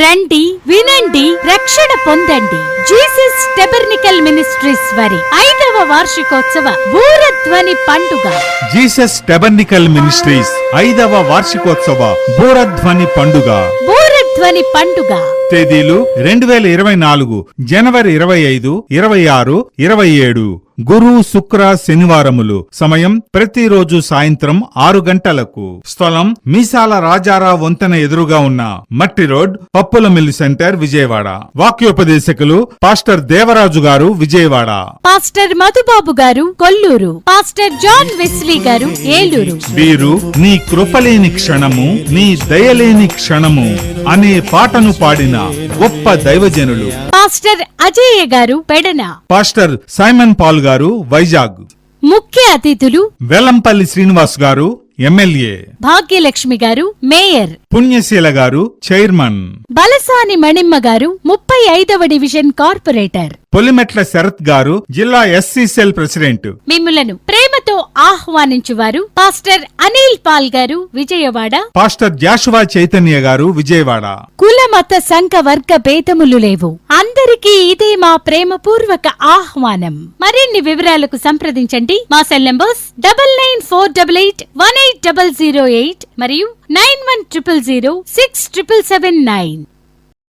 రండి వినండి రక్షణ పొందండి. జీసస్ టెబర్నికల్ మినిస్ట్రీస్ వారి ఐదవ వార్షికోత్సవ బూరధ్వని పండుగ. జీసస్ టెబర్నికల్ మినిస్ట్రీస్ ఐదవ వార్షికోత్సవ బూరధ్వని పండుగ. బూరధ్వని పండుగ. తేదీలు రెండు వేల ఇరవై నాలుగు జనవరి ఇరవై ఐదు ఇరవై ఆరు ఇరవై ఏడు. గురు శుక్ర శనివారములు సమయం ప్రతిరోజు సాయంత్రం ఆరు గంటలకు. స్థలం మీసాల రాజారా వంతెన ఎదురుగా ఉన్న మట్టి రోడ్ పప్పుల మిల్లు సెంటర్ విజయవాడ. వాక్యోపదేశకులు పాస్టర్ దేవరాజు గారు విజయవాడ. పాస్టర్ మధుబాబు గారు కొల్లూరు. పాస్టర్ జాన్ వెస్లీ గారు ఏలూరు. వీరు నీ కృపలేని క్షణము నీ దయలేని క్షణము. అనే పాటను పాడిన గొప్ప దైవజనులు. పాస్టర్ అజయ్య గారు పెడన. పాస్టర్ సైమన్ పాల్ గారు వైజాగ్. ముఖ్య అతిథులు వెల్లంపల్లి శ్రీనివాస్ గారు ఎమ్మెల్యే భాగ్యలక్ష్మి గారు మేయర్. పుణ్యశీల గారు చైర్మన్. బలసాని మణిమ్మ గారు ముప్పై ఐదవ డివిజన్ కార్పొరేటర్. పొలిమెట్ల శరత్ గారు జిల్లా ఎస్సీ సెల్ ప్రెసిడెంట్. మిమ్ములను ప్రేమతో ఆహ్వానించువారు పాస్టర్ అనిల్ పాల్ గారు విజయవాడ. పాస్టర్ జాషువా చైతన్య గారు విజయవాడ. కుల మత సంఘ వర్గ భేదములు లేవు. అందరికీ ఇదే మా ప్రేమపూర్వక ఆహ్వానం. మరిన్ని వివరాలకు సంప్రదించండి మా cell numbers double nine four double eight one eight double zero eight మరియు nine one triple zero six triple seven nine.